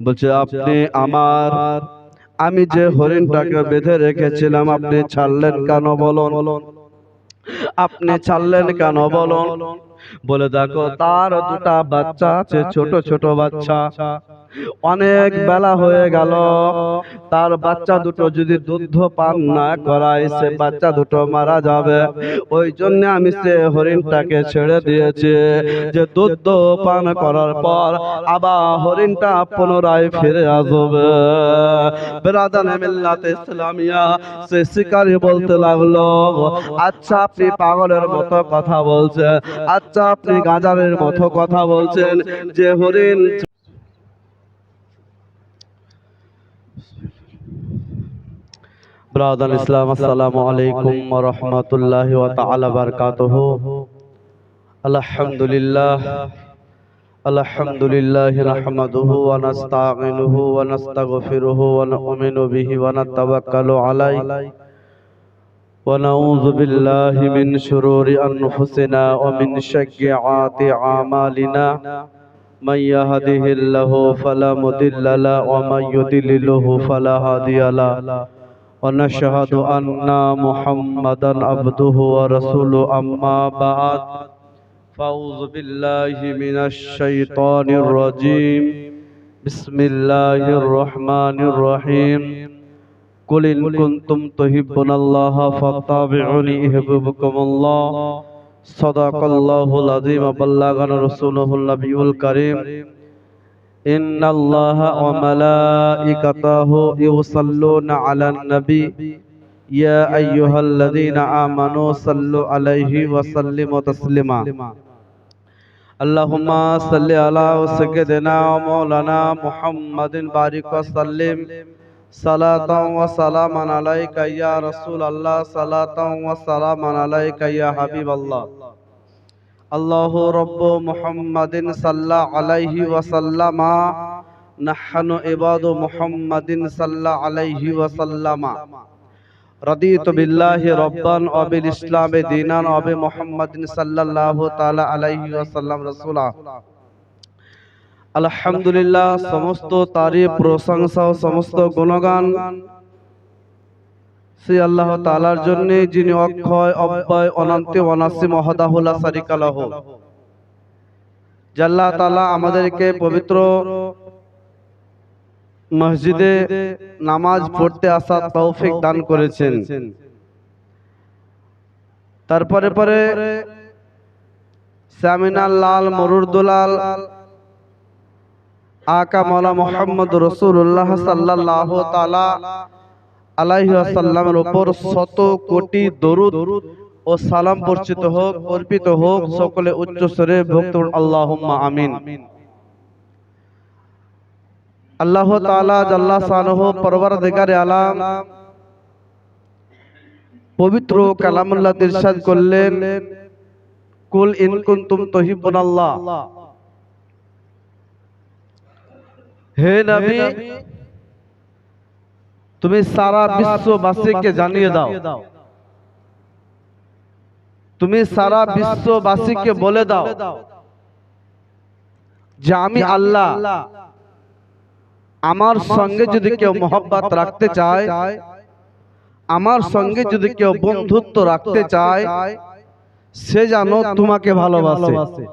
বলছে আপনি আমার আমি যে হরিণটাকে বেঁধে রেখেছিলাম আপনি ছাড়লেন কেন বলুন? আপনি ছাড়লেন কেন বলুন? বলে দেখো তার দুটা বাচ্চা আছে ছোট ছোট বাচ্চা। অনেক বেলা হয়ে গেল। তার বাচ্চা দুটো যদি দুধ পান না করায় সে বাচ্চা দুটো মারা যাবে। ওই জন্য আমি সে হরিণটাকে ছেড়ে দিয়েছি। যে দুধ পান করার পর আবার হরিণটা পুনরায় ফিরে আসবে। বেরাদান মিল্লাতে ইসলামিয়া সে শিকারী বলতে লাগল আচ্ছা আপনি পাগলের মতো কথা বলছেন। আচ্ছা আপনি গাজারের মতো কথা বলছেন। যে হরিণ ব্রাদান ইসলাম আসসালামু আলাইকুম ওয়া রাহমাতুল্লাহি ওয়া তাআলা বারাকাতুহু আলহামদুলিল্লাহ আলহামদুলিল্লাহি নাহমাদুহু ওয়া নাস্তাঈনুহু ওয়া নাস্তাগফিরুহু ওয়া নু'মিনু বিহি ওয়া নাতাওয়াক্কালু আলাইহি ونعوذ بالله من شرور أنفسنا ومن سيئات أعمالنا من يهده الله فلا مضل له ومن يضلله فلا هادي له ونشهد أن محمدا عبده ورسوله أما بعد فأعوذ بالله من الشيطان الرجيم بسم الله الرحمن الرحيم قل إن كنتم تحبون الله فاتبعوني يحببكم الله صدق الله العظيم وبلغنا رسوله النبي الكريم. إن الله وملائكته يصلون على النبي. يا أيها الذين آمنوا صلوا عليه وسلموا تسليما. اللهم صل على سيدنا ومولانا محمد بارك وسلم. صلاة وسلاما عليك يا رسول الله صلاة وسلاما عليك يا حبيب الله الله رب محمد صلى عليه وسلم نحن عباد محمد صلى عليه وسلم رضيت بالله ربا وبالإسلام دينا وبمحمد صلى الله تعالى عليه وسلم رسولا আলহামদুলিল্লাহ সমস্ত তারিফ প্রশংসা ও সমস্ত গুণগান সে আল্লাহ তালার জন্য যিনি অক্ষয় অব্যয় অনন্তে অনাসি মহদাহুল্লাহ সারিকালাহ জাল্লাহ তালা আমাদেরকে পবিত্র মসজিদে নামাজ পড়তে আসা তৌফিক দান করেছেন। তারপরে পরে সামিনাল লাল মরুর দুলাল আকা মৌলা মোহাম্মদ রসুল্লাহ সাল্লাহ তালা আলাইসাল্লামের উপর শত কোটি দরুদ ও সালাম বর্ষিত হোক, অর্পিত হোক, সকলে উচ্চ স্বরে ভক্ত আল্লাহ আমিন। আল্লাহ তালা জাল্লা সানহ পরবার দিগারে আলাম পবিত্র কালামুল্লাহ দিরশাদ করলেন, কুল ইন কুনতুম তহিবুন আল্লাহ হে নবী তুমি সারা বিশ্ববাসীকে জানিয়ে দাও। তুমি সারা বিশ্ববাসীকে বলে দাও যে আমি আল্লাহ। আমার সঙ্গে যদি কেউ মোহব্বত রাখতে চায় আমার সঙ্গে যদি কেউ বন্ধুত্ব রাখতে চায় সে জানো তোমাকে ভালোবাসে।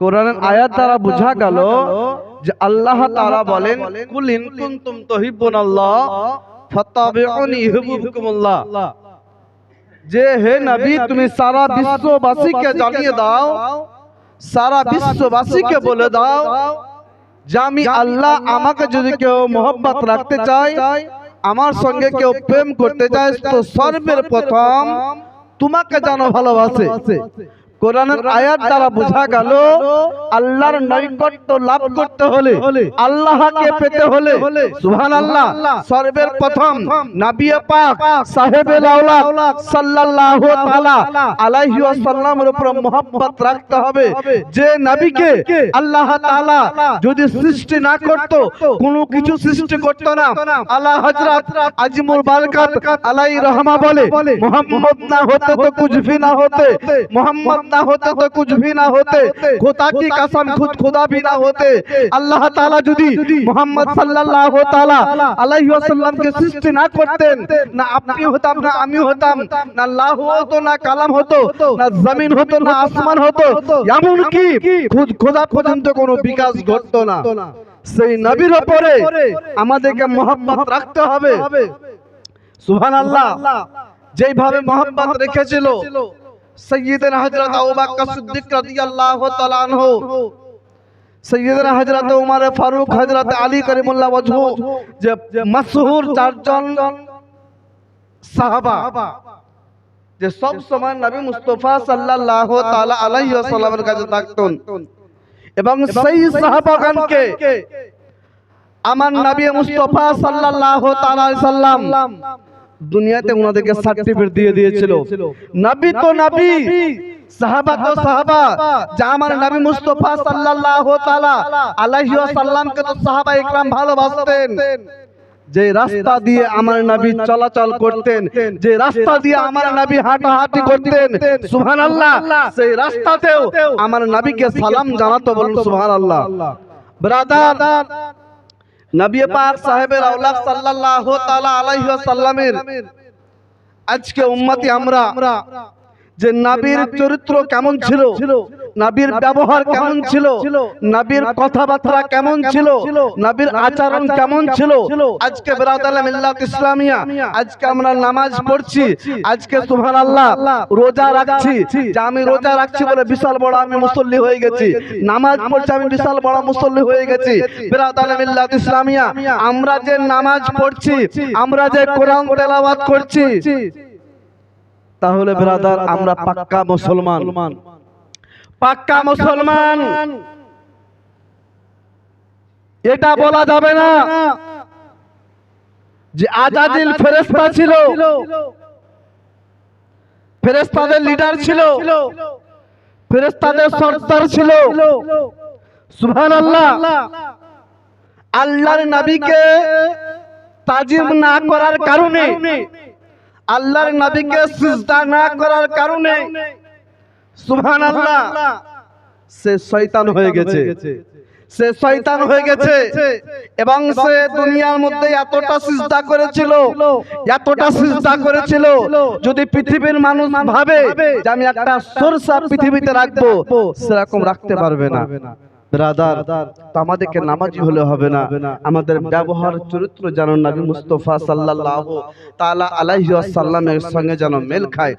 কোরআন আয়াত দ্বারা বোঝা গেল যে আল্লাহ তাআলা বলেন কুল ইন কুনতুম তুহিব্বুন আল্লাহ ফাত্তাবিউনি ইউহিব্বুকুমুল্লাহ। যে হে নবী তুমি সারা বিশ্ববাসীকে জানিয়ে দাও সারা বিশ্ববাসীকে বলে দাও যে আমি আল্লাহ আমাকে যদি কেউ মোহব্বত রাখতে চায় আমার সঙ্গে কেউ প্রেম করতে চায় তো সর্বের প্রথম তোমাকে জানো ভালোবাসে। কোরআনের আয়াত দ্বারা বোঝা গেল আল্লাহর নৈকট্য লাভ করতে হলে আল্লাহকে পেতে হলে সুবহান আল্লাহ সর্বের প্রথম নবী পাক সাহেবে লাউলা সাল্লাল্লাহু তাআলা আলাইহি ওয়াসাল্লামের উপর মোহাব্বত রাখতে হবে। যে নবীকে আল্লাহ তাআলা যদি সৃষ্টি না করত কোনো কিছু সৃষ্টি করত না। আলা হযরত আজমুল বারকাত আলাই রহমা বলে মোহাম্মদ না হতে তো কুছ ভি না হতে মোহাম্মদ ना होते तो कुछ भी ना होते खुदा की कसम खुद खुदा भी ना होते আল্লাহ তাআলা যদি মোহাম্মদ সাল্লাল্লাহু তাআলা আলাইহি ওয়াসাল্লামকে সৃষ্টি না করতেন না আপনি হতাম না আমি হতাম না আল্লাহ হতো না কালাম হতো না জমিন হতো না আসমান হতো এমন কি খুদ খোদা পর্যন্ত কোনো বিকাশ ঘটতো না সেই নবীর উপরে আমাদেরকে মোহাম্মত রাখতে হবে সুবহানাল্লাহ যেইভাবে মোহাম্মত রেখেছিল সৈয়দনা হযরত আবু বকর সিদ্দিক রাদিয়াল্লাহু তাআলা আনহু। সৈয়দনা হযরত উমর ফারুক হযরত আলী করিমুল্লাহ ওয়াজহু, যে মশহুর চারজন সাহাবা, যে সব সময় নবী মুস্তাফা সাল্লাল্লাহু তাআলা আলাইহি ওয়াসাল্লামের কাছে থাকতেন। এবং সেই সাহাবাগণকে আমার নবী মুস্তাফা সাল্লাল্লাহু তাআলা আলাইহি সাল্লাম দুনিয়াতে ওনাদেরকে সার্টিফিকেট দিয়ে দিয়েছিল। নবী তো নবী সাহাবা তো সাহাবা যা আমার নবী মুস্তাফা সাল্লাল্লাহু তাআলা আলাইহি ওয়াসাল্লামকে তো সাহাবা ইকরাম ভালোবাসতেন। যে রাস্তা দিয়ে আমার নবী চলাচল করতেন যে রাস্তা দিয়ে আমার নবী হাঁটাহাঁটি করতেন। সুবহানাল্লাহ সেই রাস্তাতেও আমার নবীকে সালাম জানাতো বলুন সুবহানাল্লাহ। ব্রাদার নবী পাক সাহেবের আওলাদ সাল্লাল্লাহু তাআলা আলাইহি ওয়াসাল্লামের আজকে উম্মতি আমরা যে নবীর চরিত্র কেমন ছিল? নবীর ব্যবহার কেমন ছিল? নবীর কথাবার্তা কেমন ছিল? নবীর আচরণ কেমন ছিল? আজকে বেরাদালে মিল্লাত ইসলামিয়া আজকে আমরা নামাজ পড়ছি। আজকে সুবহানাল্লাহ রোজা রাখছি যে আমি রোজা রাখছি বলে বিশাল বড় আমি মুসল্লি হয়ে গেছি। নামাজ পড়ছি আমি বিশাল বড় মুসল্লি হয়ে গেছি। বেরাদালে মিল্লাত ইসলামিয়া আমরা যে নামাজ পড়ছি আমরা যে কোরআন তেলাওয়াত করছি। তাহলে ব্রাদার আমরা পাক্কা মুসলমান। পাক্কা মুসলমান। এটা বলা যাবে না যে আজাদিল ফেরেস্তা ছিল। ফেরেস্তাদের লিডার ছিল। ফেরেস্তাদের সর্দার ছিল। সুবহানাল্লাহ। আল্লাহর নবীকে তাজিম না করার কারণে। আল্লাহর নবীকে সিজদা না করার কারণে। সে শয়তান হয়ে গেছে। সে শয়তান হয়ে গেছে। এবং সে দুনিয়ার মধ্যে এতটা সিজদা করেছিল এতটা সিজদা করেছিল যদি পৃথিবীর মানুষ ভাবে যে আমি একটা সরসা পৃথিবীতে রাখব সেরকম রাখতে পারবে না। ব্রাদার আমাদেরকে নামাজি হলে হবে না। আমাদের ব্যবহার চরিত্র যেন নবী মুস্তফা সাল্লাল্লাহু তাআলা আলাইহি ওয়াসাল্লামের সঙ্গে যেন মেল খায়।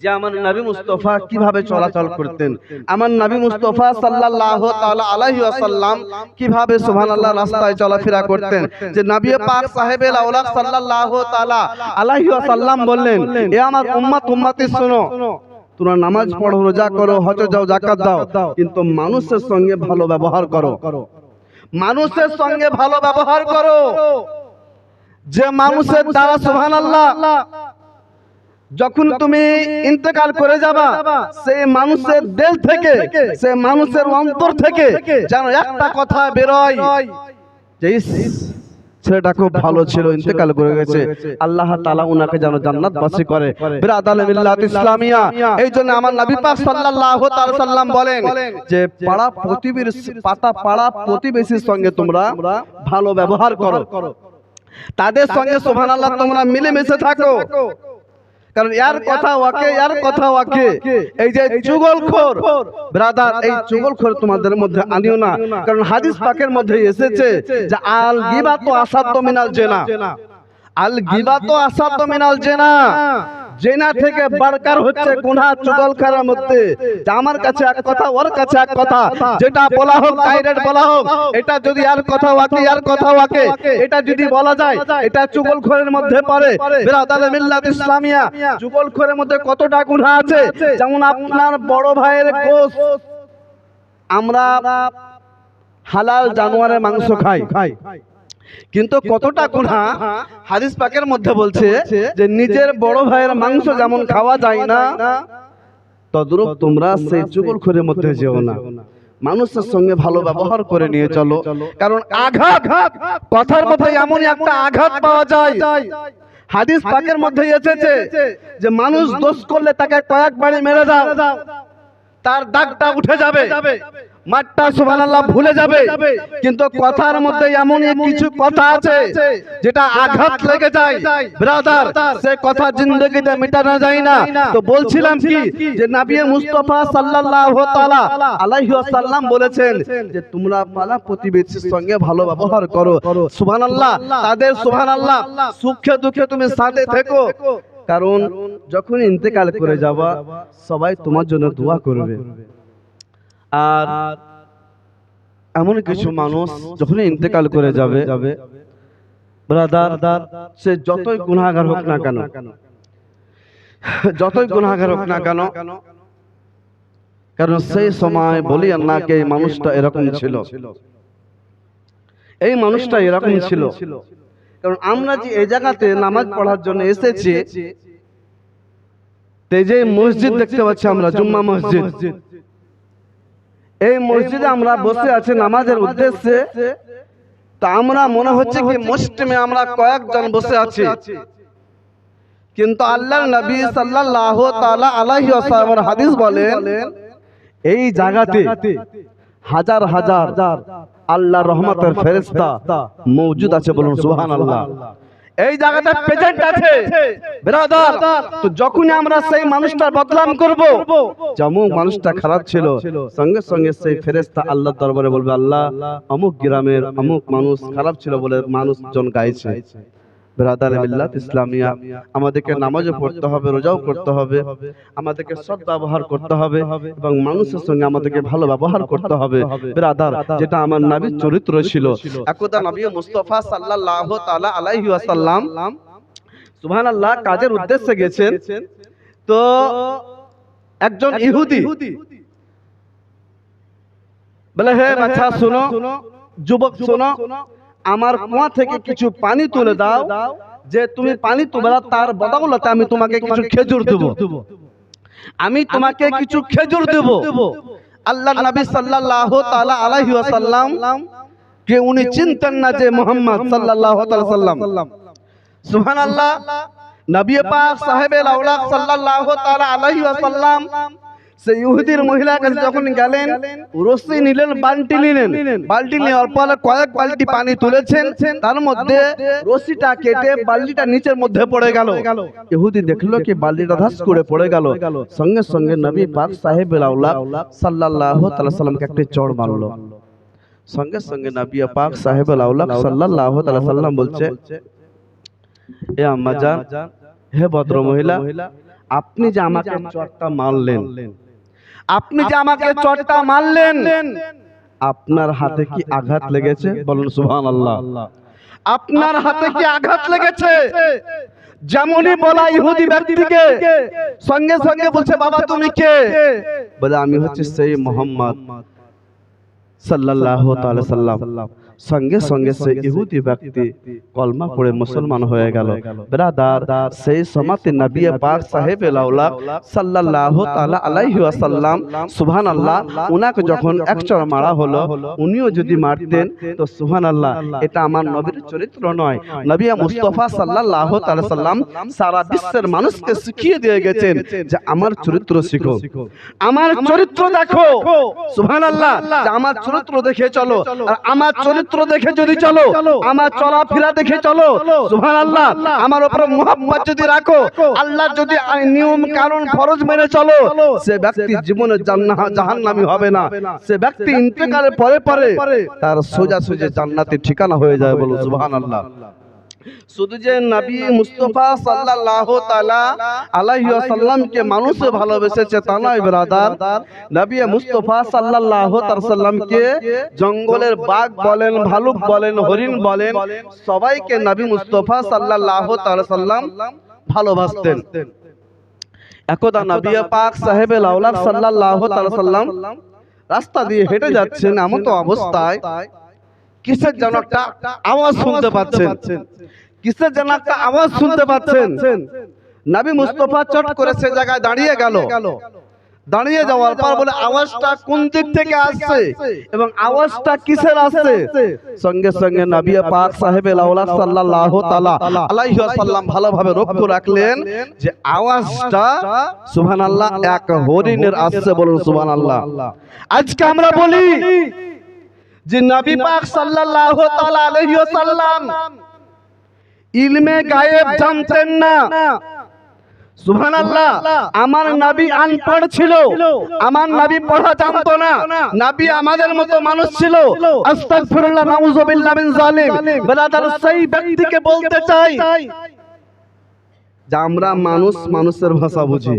যে আমার নবী মুস্তফা কীভাবে চলাচল করতেন? আমার নবী মুস্তফা সাল্লাল্লাহু তাআলা আলাইহি ওয়াসাল্লাম কীভাবে সুবহানাল্লাহ রাস্তায় চলাফেরা করতেন? যে নবী পাক সাহেবের আওলাদ সাল্লাল্লাহু তাআলা আলাইহি ওয়াসাল্লাম বললেন এ আমার উম্মত উম্মতি শোনো। তোমরা নামাজ পড়ো রোজা করো হজ যাও জাকাত দাও। কিন্তু মানুষের সঙ্গে ভালো ব্যবহার করো। মানুষের সঙ্গে ভালো ব্যবহার করো। যে মানুষের দ্বারা সুবহানাল্লাহ যখন তুমি ইন্তেকাল করে যাবা সেই মানুষের দেল থেকে সে মানুষের অন্তর থেকে যেন একটা কথা বেরোয়। যে ছেলেটা খুব ভালো ছিল ইন্তেকাল করে গেছে। আল্লাহ তাআলা উনাকে যেন জান্নাত বাসী করে। ইসলামিয়া। এই জন্য আমার নবী পাক সাল্লাল্লাহু তাআলা সাল্লাম বলেন যে পাড়া প্রতিবেশী পাতা পাড়া প্রতিবেশীর সঙ্গে তোমরা ভালো ব্যবহার করো। তাদের সঙ্গে সুবহানাল্লাহ তোমরা মিলেমিশে থাকো। কারণ ইয়ার কথা ওয়াকে ইয়ার কথা ওয়াকে। এই যে চুগলখোর ব্রাদার এই চুগলখোর তোমাদের মধ্যে আনিও না। কারণ হাদিস পাকের মধ্যে এসেছে যে আল গিবাতু তো মিনাল জেনা। আল গিবাতু তো মিনাল জেনা। জেনা থেকে বারকার হচ্ছে গুনাহ চুগলখোরের মধ্যে। আমার কাছে এক কথা, ওর কাছে এক কথা। যেটা বলা হোক, ডাইরেক্ট বলা হোক, এটা যদি আর কথা ওয়াকে আর কথা ওয়াকে এটা যদি বলা যায়, এটা চুগলখোরের মধ্যে পড়ে। বিরাদাল মিল্লাত ইসলামিয়া চুগলখোরের মধ্যে কতটা গুনাহ আছে? যেমন আপনার বড় ভাইয়ের গোশ আমরা হালাল জানোয়ারের মাংস খাই খাই। কিন্তু কতটা গুনাহ হাদিস পাকের মধ্যে বলছে যে নিজের বড় ভাইয়ের মাংস যেমন খাওয়া যায় না তদ্রূপ তোমরা সেই চুগলখোরের মধ্যে যেও না। মানুষের সঙ্গে ভালো ব্যবহার করে নিয়ে চলো। কারণ আঘাত কথার মধ্যে এমনই একটা আঘাত পাওয়া যায়। হাদিস পাকের মধ্যে এসেছে যে মানুষ দোষ করলে তাকে কয়েক বাড়ি মেরে দাও। তার দাগটা উঠে যাবে। মাঠটা ভুলে যাবে। কিন্তু কথার মধ্যে বলেছেন যে, তোমরা প্রতিবেশীর সঙ্গে ভালো ব্যবহার করো। সুবহানাল্লাহ, তাদের সুবহানাল্লাহ, সুখে দুঃখে তুমি সাথে থেকো। কারণ যখন ইন্তেকাল করে যাবা, সবাই তোমার জন্য দোয়া করবে। আর এমন কিছু মানুষ যখন ইন্তেকাল করে যাবে ব্রাদার সে যতই গুনাহগার হোক না কেন যতই গুনাহগার হোক না কেন কারণ সেই সময় বলি আল্লাহকে এই মানুষটা এরকম ছিল। এই মানুষটা এরকম ছিল। কারণ আমরা যে এই জায়গাতে নামাজ পড়ার জন্য এসেছি তো এই যে মসজিদ দেখতে পাচ্ছি আমরা জুম্মা মসজিদ। এই মসজিদে আমরা বসে আছি নামাজের উদ্দেশ্যে। তা আমরা মনে হচ্ছে কি মুসলিমে আমরা কয়েকজন বসে আছি। কিন্তু আল্লাহ নবী সাল্লাল্লাহু তাআলা আলাইহি ওয়াসাল্লামের হাদিস বলেন এই জায়গাতে হাজার হাজার আল্লাহর রহমতের ফেরেশতা মওজুদ আছে বলুন সুবহানাল্লাহ। এই জায়গাটা প্রেজেন্ট আছে। ব্রাদার তো যখন আমরা সেই মানুষটা বদলাম করব যেমন মানুষটা খারাপ ছিল সঙ্গে সঙ্গে সেই ফেরেশতা আল্লাহর দরবারে বলবে আল্লাহ অমুক গ্রামের অমুক মানুষ খারাপ ছিল বলে মানুষজন গাইছে। ব্রাদার মিল্লাত ইসলামিয়া আমাদেরকে নামাজও পড়তে হবে রোজাও করতে হবে আমাদেরকে সৎ ব্যবহার করতে হবে এবং মানুষের সঙ্গে আমাদেরকে ভালো ব্যবহার করতে হবে ব্রাদার যেটা আমার নবীর চরিত্র ছিল। একদা নবী মুস্তাফা সাল্লাল্লাহু তাআলা আলাইহি ওয়াসাল্লাম সুবহানাল্লাহ কাজের উদ্দেশ্যে গেছেন। তো একজন ইহুদি। বলে হে বাচ্চা শোনো যুবক শোনো আমার কুয়া থেকে কিছু পানি তুলে দাও যে তুমি পানি দাও তার বদৌলতে আমি তোমাকে কিছু খেজুর দেব। আমি তোমাকে কিছু খেজুর দেব। আল্লাহ নবী সাল্লাল্লাহু তাআলা আলাইহি ওয়াসাল্লাম কে উনি চিনতেন না যে মোহাম্মদ সাল্লাল্লাহু তাআলা সাল্লাম। সুবহানাল্লাহ নবী পাক সাহেবের আওলাদ সাল্লাল্লাহু তাআলা আলাইহি ওয়াসাল্লাম সেই ইহুদির মহিলার কাছে যখন গেলেন, রশ্মি নিলেন, বালতি নিলেন। বালতি নেওয়ার পরে কয়েক বালতি পানি তুলেছেন। তার মধ্যে রশিটা কেটে বালতিটা নিচের মধ্যে পড়ে গেল। ইহুদি দেখল কি বালতিটা ধাস করে পড়ে গেল। সঙ্গে সঙ্গে নবী পাক আওলাদ সাল্লাল্লাহু তাআলা সাল্লামকে একটা চড় মারলো। সঙ্গে সঙ্গে নবী পাক সাহেব সাল্লাল্লাহু তাআলা সাল্লাম বলছে, এ আম্মা হে ভদ্র মহিলা আপনি যে আমাকে চড়টা মারলেন আপনি যে আমাকে চটটা মারলেন আপনার হাতে কি আঘাত লেগেছে? বলুন সুহান আল্লাহ আপনার হাতে কি আঘাত লেগেছে? যেমনই বলা ইহুদি ব্যক্তিকে সঙ্গে সঙ্গে বলছে বাবা তুমি কে? বলে আমি হচ্ছে সেই মোহাম্মদ সাল্লাল্লাহু তাআলা সাল্লাম সঙ্গে সঙ্গে সেই ইহুদি ব্যক্তি কলমা পড়ে মুসলমান হয়ে গেল। ব্রাদার সেই সমাতে নবী পাক সাহেব লাউলা সাল্লাল্লাহু তাআলা আলাইহি ওয়াসাল্লাম সুবহানাল্লাহ উনাকে যখন একচড় মারা হলো উনিও যদি মারতেন তো সুবহানাল্লাহ এটা আমার নবীর চরিত্র নয়। নবী মুস্তাফা সাল্লাল্লাহু তাআলা সাল্লাম সারা বিশ্বের মানুষকে শিখিয়ে দিয়ে গেছেন যে আমার চরিত্র শিখো। আমার চরিত্র দেখো। সুবহানাল্লাহ যে আমার চরিত্র দেখে চলো আর আমার চরিত্র দেখে যদি চলো আমার চলাফেরা দেখে চলো সুহান আল্লাহ আমার উপর মোহাম্মত যদি রাখো আল্লাহ যদি নিয়ম কারণ ফরজ মেনে চলো সে ব্যক্তি জীবনে জাহান্নামি হবে না। সে ব্যক্তি ইন্তেকালের পরে পরে তার সোজা সোজা জান্নাতের ঠিকানা হয়ে যায় বলো সুবহানাল্লাহ। শুধু যে নবী মুস্তফা সাল্লাল্লাহু তাআলা আলাইহি ওয়াসাল্লামকে মানুষ ভালোবেসেছে তা নয় ব্রাদার নবী মুস্তফা সাল্লাল্লাহু তাআলা সাল্লামকে জঙ্গলের বাঘ বলেন, ভালুক বলেন, হরিণ বলেন, সবাইকে নবী মুস্তফা সাল্লাল্লাহু তাআলা সাল্লাম ভালোবাসতেন। একদা নবী পাক সাহেবে লাউলাক সাল্লাল্লাহু তাআলা সাল্লাম রাস্তা দিয়ে হেঁটে যাচ্ছেন, এমন তো অবস্থায়। কিসের যেন একটা আওয়াজ শুনতে পাচ্ছেন? কিসের যেন একটা আওয়াজ শুনতে পাচ্ছেন? নাবি মুস্তফা চট করে সে জায়গায় দাঁড়িয়ে গেল। দাঁড়িয়ে যাওয়ার পর বলে আওয়াজটা কোন দিক থেকে আসছে? এবং আওয়াজটা কিসের আসছে? সঙ্গে সঙ্গে নবী পাক সাহেব লাউলা সাল্লাল্লাহু তাআলা আলাইহি ওয়াসাল্লাম ভালোভাবে লক্ষ্য রাখলেন যে আওয়াজটা সুবহানাল্লাহ এক হরিণের আসছে বলুন সুবহানাল্লাহ। আজকে আমরা বলি যে নবী পাক সাল্লাল্লাহু তাআলা আলাইহি ওয়াসাল্লাম ইলমে গায়েব জানতেন না। সুবহানাল্লাহ আমার নবী আনপড় ছিল আমার নবী পড়া জানতো না। নবী আমাদের মতো মানুষ ছিল। আস্তাগফিরুল্লাহ নাউযুবিল্লাহ মিন জালিম ব্রাদার সেই ব্যক্তিকে বলতে চাই যে আমরা মানুষ মানুষের ভাষা বুঝি।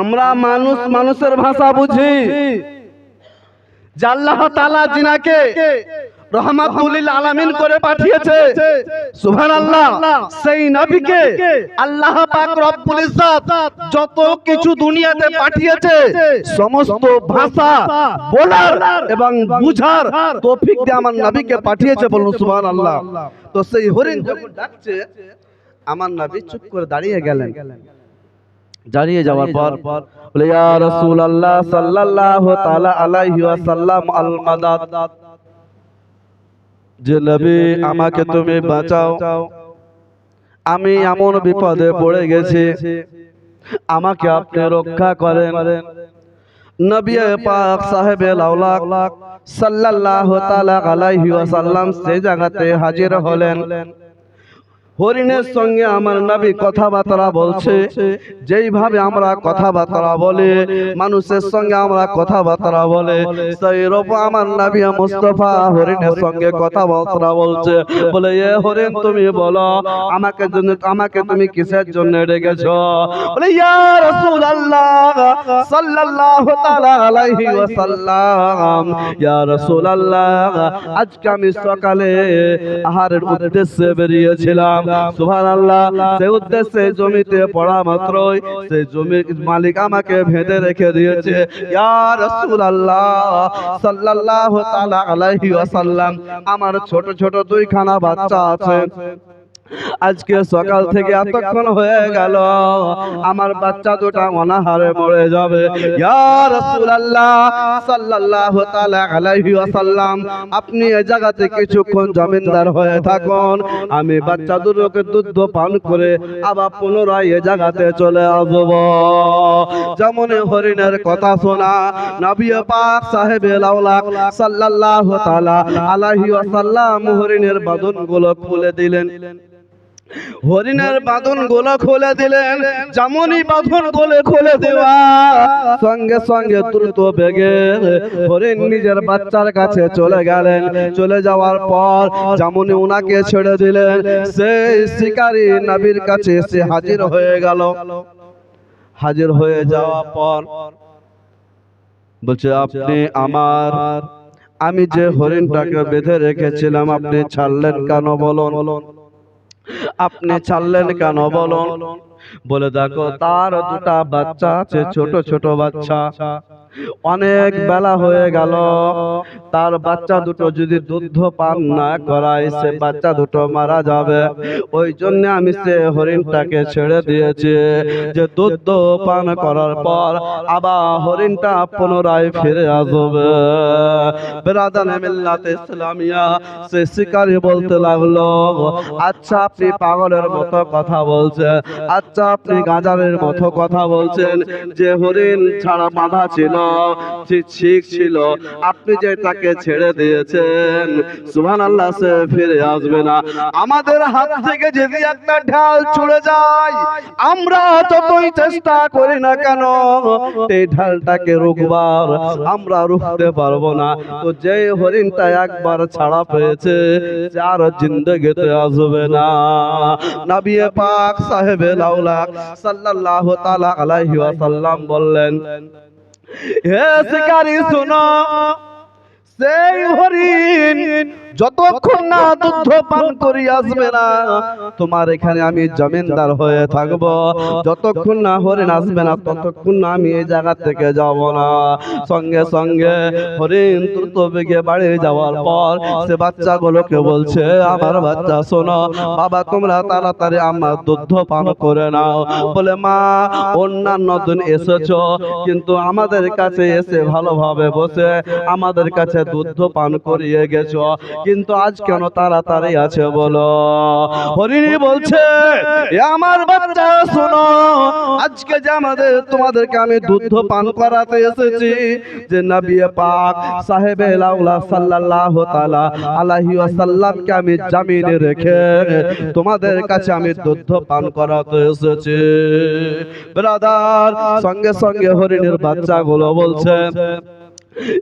আমরা মানুষ মানুষের ভাষা বুঝি। আল্লাহ জিনাকে রহমাতুলিল আলামিন করে পাঠিয়েছে সেই নবীকে আল্লাহ পাক রব্বুল ইজ্জত যত কিছু দুনিয়াতে পাঠিয়েছে, সমস্ত ভাষা, বলার এবং বুঝার তৌফিক দিয়ে আমার নবীকে পাঠিয়েছে বলুন, সুবহানাল্লাহ। তো সেই হরিণ যখন ডাকছে, আমার নবী চুপ করে দাঁড়িয়ে গেলেন। দাঁড়িয়ে যাওয়ার পর বলে ইয়া রাসূলুল্লাহ সাল্লাল্লাহু তাআলা আলাইহি ওয়াসাল্লাম আল মাদাদ। যে নবী আমাকে তুমি বাঁচাও। আমি এমন বিপদে পড়ে গেছি। আমাকে আপনি রক্ষা করেন। নবী পাক সাহেবে লাউলাক সাল্লাল্লাহু তাআলা আলাইহি ওয়াসাল্লাম সেই জায়গাতে হাজির হলেন। হরিণের সঙ্গে আমার নবী কথাবার্তা বলছে। যেইভাবে আমরা কথাবার্তা বলে, মানুষের সঙ্গে আমরা কথাবার্তা বলে। আমার নবী মুস্তফা হরিণের সঙ্গে কথাবার্তা বলছে। বলে, এ হরিণ, তুমি বলো, আমাকে জন্য, আমাকে তুমি কিসের জন্য ডেকেছো বলে, ইয়া রাসূলুল্লাহ সাল্লাল্লাহু তাআলা আলাইহি ওয়াসাল্লাম, ইয়া রাসূলুল্লাহ, আজকে আমি সকালে আহারের উদ্দেশ্যে বেরিয়েছিলাম। উদ্দেশ্যে জমিতে মাত্রই সেই মালিক আমাকে ভেদে রেখে দিয়েছে। ওয়াসাল্লাম, আমার ছোট ছোট দুইখানা বাচ্চা আছে। আজকে সকাল থেকে এতক্ষণ হয়ে গেল। আমার বাচ্চা দুটা অনাহারে মরে যাবে। আপনি এই জায়গাতে কিছুক্ষণ জমিনদার হয়ে থাকুন। আমি বাচ্চা দুটোকে দুধ পান করে আবার পুনরায় এই জায়গাতে চলে আসব। যেমন হরিণের কথা শোনা নবী পাক সাহেব লাউলাক সাল্লাল্লাহু তাআলা আলাইহি ওয়াসাল্লাম হরিণের বাঁধনগুলো খুলে দিলেন। হরিণের বাঁধন গোলা খুলে দিলেন যেমনই বাঁধন গোলে খুলে দেওয়া। সঙ্গে সঙ্গে দ্রুত বেগে হরিণ নিজের বাচ্চার কাছে চলে গেলেন। চলে যাওয়ার পর যেমনই উনাকে ছেড়ে দিলেন। সেই শিকারী নবীর কাছে এসে হাজির হয়ে গেল। হাজির হয়ে যাওয়ার পর বলছে আপনি আমার আমি যে হরিণটাকে বেঁধে রেখেছিলাম আপনি ছাড়লেন কেন বলুন? আপনি ছাড়লেন কেন বলুন? বলে দেখো তার দুটা বাচ্চা আছে ছোট ছোট বাচ্চা। অনেক বেলা হয়ে গেল। তার বাচ্চা দুটো যদি দুধ পান না করায় সে বাচ্চা দুটো মারা যাবে। ওই জন্য আমি সে হরিণটাকে ছেড়ে দিয়েছি। যে দুধ পান করার পর আবার হরিণটা পুনরায় ফিরে আসবে। বেরাদান মিল্লাত ইসলামিয়া সে শিকারী বলতে লাগল আচ্ছা আপনি পাগলের মতো কথা বলছেন। আচ্ছা আপনি গাজারের মতো কথা বলছেন। যে হরিণ ছাড়া বাঁধা ছিল যে ঠিক ছিল। আপনি যে তাকে ছেড়ে দিয়েছেন সুবহান আল্লাহ সে ফিরে আসবে না। আমাদের হাত থেকে যদি একটা ঢাল ছুড়ে যায়, আমরা চেষ্টা করি না কেন, এই ঢালটাকে রুখবার আমরা রুখতে পারব না। তো যে হরিণটা একবার ছাড়া পেয়েছে আর জিন্দগিতে আসবে না। নবী পাক সাহেবে তাআলা আলাইহি ওয়াসাল্লাম বললেন হে শিকারী শুনো সেই হরিণ যতক্ষণ না দুধ পান করি আসবে না তোমার এখানে আমি জমিনদার হয়ে থাকব। যতক্ষণ না হরিণ আসবে না ততক্ষণ না আমি এই জায়গা থেকে যাব না। সঙ্গে সঙ্গে হরিণ দ্রুত বেগে বাড়ি যাওয়ার পর সে বাচ্চাগুলোকে বলছে আমার বাচ্চা শোনো বাবা তোমরা তাড়াতাড়ি আমার দুধ পান করে নাও। বলে মা অন্যান্য দিন এসেছ কিন্তু আমাদের কাছে এসে ভালোভাবে বসে আমাদের কাছে দুধ পান করিয়ে গেছো। কিন্তু আজ কেন তাড়াতাড়ি আছে বলো? হরিণী বলছে আমার বাচ্চা শোনো আজকে যে আমাদের তোমাদেরকে আমি দুধ পান করাতে এসেছি। যে নবী পাক সাহেব লাউলা সাল্লাল্লাহু তাআলা আলাইহি ওয়াসাল্লামকে আমি জামিনে রেখে তোমাদের কাছে আমি দুধ পান করাতে এসেছি। ব্রাদার সঙ্গে সঙ্গে হরিণের বাচ্চাগুলো বলছে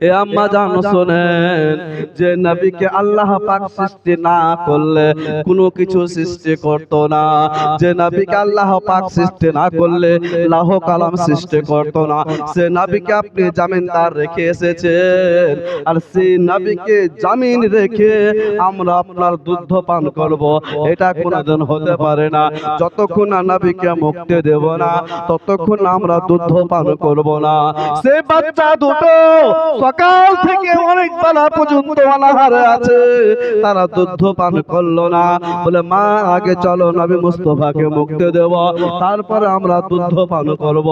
এ আম্মা জান শোনেন, যে নবীকে আল্লাহ পাক সৃষ্টি না করলে কোনো কিছু সৃষ্টি করতো না। যে নবীকে আল্লাহ পাক সৃষ্টি না করলে লাহ কালাম সৃষ্টি না। সে নবীকে আপনি রেখে এসেছেন, আর নবীকে জামিন রেখে আমরা আপনার দুধ পান করব। এটা কোনোদিন হতে পারে না। যতক্ষণ না নবীকে মুক্তি দেব না, ততক্ষণ আমরা দুধ পান করব না। সে বাচ্চা দুটো সকাল থেকে অনেক বেলা পর্যন্ত অনাহারে আছে। তারা দুধ পান করল না। বলে মা আগে চলো নবী মুস্তফাকে মুক্তি দেব। তারপরে আমরা দুধ পান করব।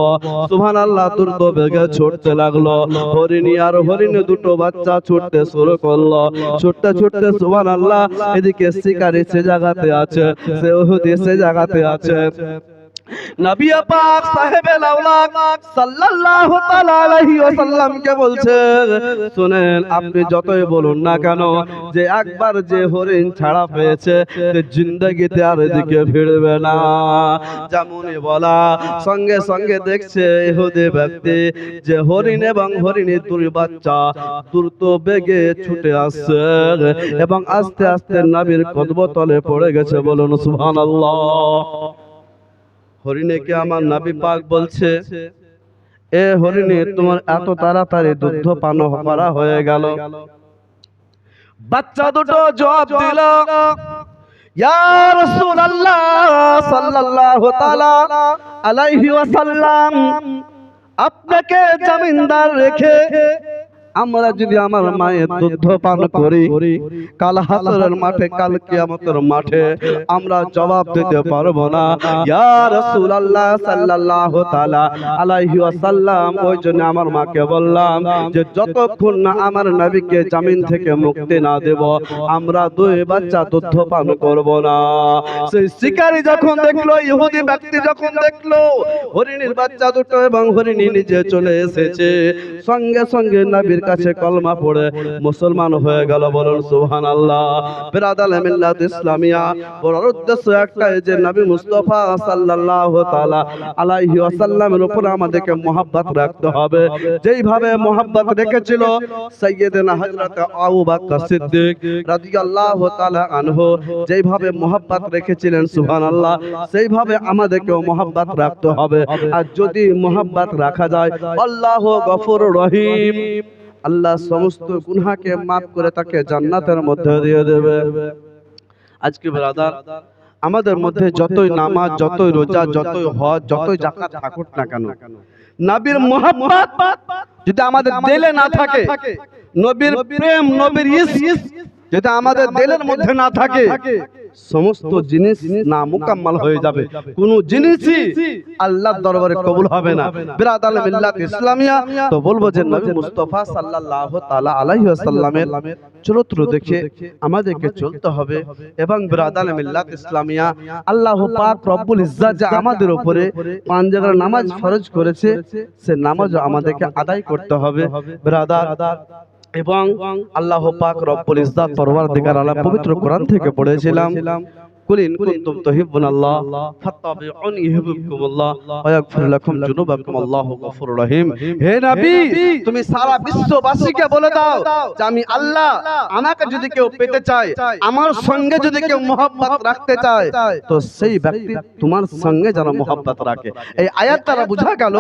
সুবহান আল্লাহ দ্রুত বেগে ছুটতে লাগল। হরিণী আর হরিণী দুটো বাচ্চা ছুটতে শুরু করল। ছুটতে ছুটতে সুবহান আল্লাহ এদিকে শিকারি সে জায়গাতে আছে। সে ওহুদি সে জায়গাতে আছে। আপনি যতই বলুন না কেন, যে একবার যে হরিণ ছাড়া পেয়েছে জিন্দেগিতে আর এদিকে ফিরবে না। যেমনই বলা, সঙ্গে সঙ্গে দেখছে ইহুদি ব্যক্তি যে হরিণ এবং হরিণী দুই বাচ্চা দ্রুত বেগে ছুটে আসছে এবং আস্তে আস্তে নবীর কদবতলে পড়ে গেছে বলুন, সুবহানাল্লাহ। হরিণীকে আমার নাবি পাক বলছে এ হরিণী তোমার এত তাড়াতাড়ি দুগ্ধ পান করা হয়ে গেল। বাচ্চা দুটো জবাব দিল আলাইহি ওয়াসাল্লাম আপনাকে জামিনদার রেখে আমরা যদি আমার মায়ের দুধ পান করি, কাল হাসরের মাঠে, কাল কিয়ামতের মাঠে আমরা জবাব দিতে পারব না। ইয়া রাসূলুল্লাহ সাল্লাল্লাহু তাআলা আলাইহি ওয়াসাল্লাম, ওই জন্য আমার মাকে বললাম যে, যতক্ষণ না আমার নবীকে জামিন থেকে মুক্তি না দেব, আমরা দুই বাচ্চা দুধ পান করব না। সেই শিকারী যখন দেখল, ইহুদি ব্যক্তি যখন দেখল, হরিণীর বাচ্চা দুটো এবং হরিণী নিজে চলে এসেছে। সঙ্গে সঙ্গে নবীর কাছে কলমা পড়ে মুসলমান হয়ে গেল বলুন সুবহান আল্লাহ মিল্লাত ইসলামিয়া। বলার উদ্দেশ্য একটাই যে নবী মুস্তাফা সাল্লাল্লাহু তাআলা আলাইহি ওয়াসাল্লামের উপর আমাদেরকে মোহাব্বত রাখতে হবে। যেইভাবে মোহাব্বত রেখেছিল সাইয়্যিদনা হযরত আবু বকর সিদ্দিক রাদিয়াল্লাহু তাআলা আনহু, যেইভাবে রেখেছিলেন সেইভাবে আমাদেরকেও রাখতে হবে। আর যদি মোহাব্বত রাখা যায়, আল্লাহ গফুর রহিম। আল্লাহ সমস্ত গুনহাকে মাফ করে তাকে জান্নাতের মধ্যে দিয়ে দেবে। আজকে ব্রাদার, আমাদের মধ্যে যতই নামাজ, যতই রোজা, যতই হজ, যতই জাকাত থাকুক না কেন, নবীর মোহাম্মত যদি আমাদের দিলে না থাকে, নবীর প্রেম, নবীর ইস যদি আমাদের দিলের মধ্যে না থাকে সমস্ত জিনিস না মুকাম্মাল হয়ে যাবে। কোন জিনিসই আল্লাহর দরবারে কবুল হবে না। বিরাদাল মিল্লাত ইসলামিয়া তো বলব যে নবী মুস্তাফা সাল্লাল্লাহু তাআলা আলাইহি ওয়াসাল্লামের চরিত্র দেখে আমাদেরকে চলতে হবে এবং বিরাদাল মিল্লাত ইসলামিয়া আল্লাহ পাক রব্বুল ইজ্জাত যে আমাদের উপরে পাঁচ জায়গার নামাজ ফরজ করেছে সে নামাজ আমাদেরকে আদায় করতে হবে। বিরাদার এবং আল্লাহ পাক রব্বুল ইজ্জাত পরওয়ারদিগার আলা পবিত্র কোরআন থেকে পড়েছিলাম। قل إن كنتم تحبون الله فاتبعوني يحببكم الله ويغفر لكم ذنوبكم الله غفور رحيم হে নবী তুমি সারা বিশ্ববাসীকে বলে দাও যে আমি আল্লাহ আমাকে যদি কেউ পেতে চায় আমার সঙ্গে যদি কেউ মোহাব্বত রাখতে চায় তো সেই ব্যক্তি তোমার সঙ্গে যেন মোহাব্বত রাখে এই আয়াত দ্বারা বোঝা গেল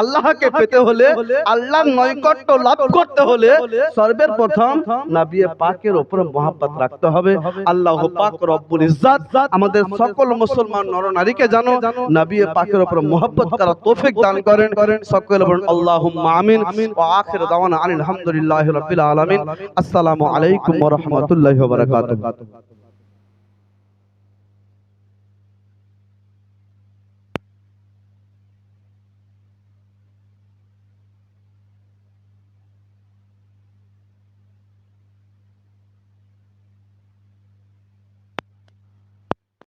আল্লাহকে পেতে হলে আল্লাহর নৈকট্য লাভ করতে হলে সর্বের প্রথম নবী পাকের উপরে মোহাব্বত রাখতে হবে আল্লাহ পাক রব্বুল ইজ্জাত আমাদের সকল মুসলমান নরনারীকে জানো নবী পাকের উপর মোহাব্বত করা তৌফিক দান করেন করেন সকল বলুন আল্লাহুম্মা আমিন ওয়া আখির দাওয়ানা আলহামদুলিল্লাহি রাব্বিল আলামিন। আসসালামু আলাইকুম ওয়া রাহমাতুল্লাহি ওয়া বারাকাতুহু।